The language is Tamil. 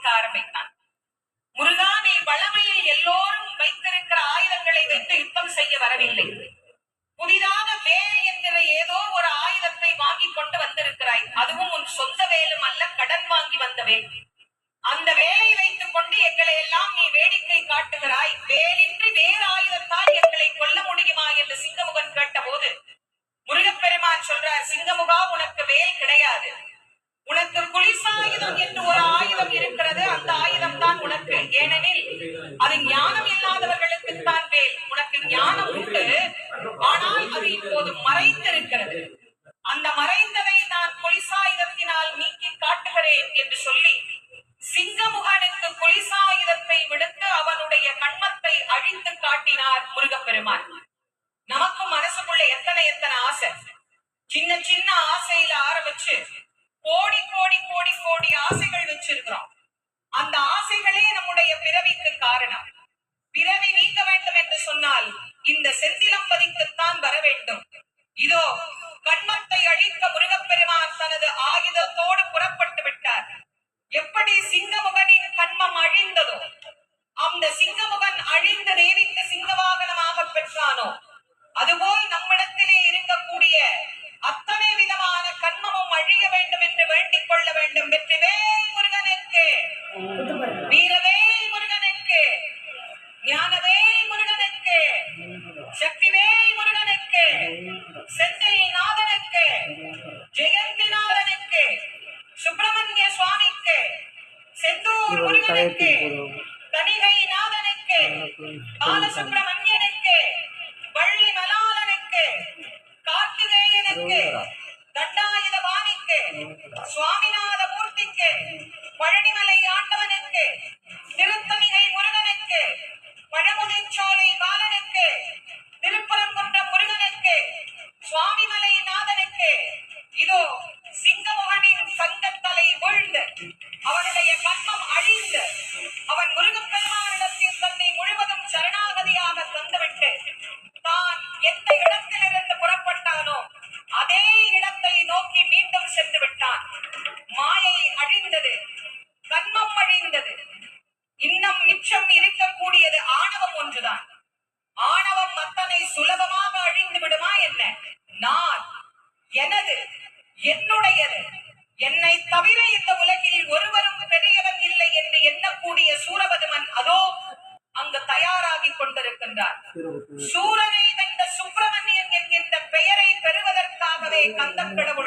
சிந்திக்க ஆரம்பித்தான். முருகா நீ வளமையில் எல்லோரும் வைத்திருக்கிற ஆயுதங்களை வைத்து யுத்தம் செய்ய வரவில்லை. புதிதாக வேல் என்கிற ஏதோ ஒரு ஆயுதத்தை வாங்கி கொண்டு வந்திருக்கிறாய். அதுவும் உன் சொந்த வேலும் அல்ல கடன் வாங்கி வந்த வேல் அந்த வேலை வைத்துக் கொண்டு எங்களை எல்லாம் நீ வேடிக்கை காட்டுகிறாய். வேலின்றி வேறு ஆயுதத்தால் எங்களை கொல்ல முடியுமா என்று சிங்கமுகன் கேட்ட போது முருகப்பெருமான் சொல்றார் சிங்கமுகா உனக்கு வேல் கிடையாது. உனக்கு குளிசாயுதம் என்று ஒரு ஆயுதம் இருக்கிறது அந்த ஆயுதம் தான் உனக்கு ஏனெனில் அது ஞானம் இல்லாதவர்களுக்கு தான் வேல் உனக்கு ஞானம் உண்டு. ஆனால் அது இப்போது மறைந்திருக்கிறது. அந்த மறைந்ததை நான் குளிசாயுதத்தினால் நீக்கி காட்டுகிறேன் என்று சொல்லி சிங்கமுகனுக்கு கொலிசாயுதத்தை விடுத்து அவனுடைய கண்மத்தை அழித்து காட்டினார் முருகப்பெருமான். நமக்கும் மனசுக்குள்ள எத்தனை எத்தனை ஆசை. சின்ன சின்ன ஆசையில ஆரம்பிச்சு கோடி கோடி கோடி கோடி ஆசைகள் வச்சிருக்கிறோம். அந்த ஆசைகளே நம்முடைய பிறவிக்கு காரணம். பிறவி நீங்க வேண்டும் என்று சொன்னால் இந்த செந்திலம்பதிக்குத்தான் வர வேண்டும். இதோ கண்மத்தை அழித்த முருகப்பெருமான் தனது ஆயுதத்தோடு புறப்பட்டு விட்டார். எப்படி சிங்கமுகனின் கண்மம் அழிந்ததோ அந்த சிங்கமுகன் அழிந்த தேவிக்கு சிங்கவாகனமாக பெற்றானோ அதுபோல் தணிகை நாதனுக்கு பாலசுப்பிரமணியனுக்கு வள்ளி மலாலனுக்கு கார்த்திகேயனுக்கு தண்டாயுத வாணிக்கு சுவாமிநாத மூர்த்திக்கு பழனிமலை ஆண்டவனுக்கு ஒன்றுதான் ஆணவம் சுலபமாக அழிந்து விடுமா என்ன? நான் எனது என்னுடையது. என்னை தவிர இந்த உலகில் ஒருவரும் பெரியவன் இல்லை என்று எண்ணக்கூடிய சூரபதுமன் அதோ அங்கு தயாராகி கொண்டிருக்கின்றார். சூரனை வென்ற சுப்பிரமணியன் என்கின்ற பெயரை பெறுவதற்காகவே கந்த கடவுள்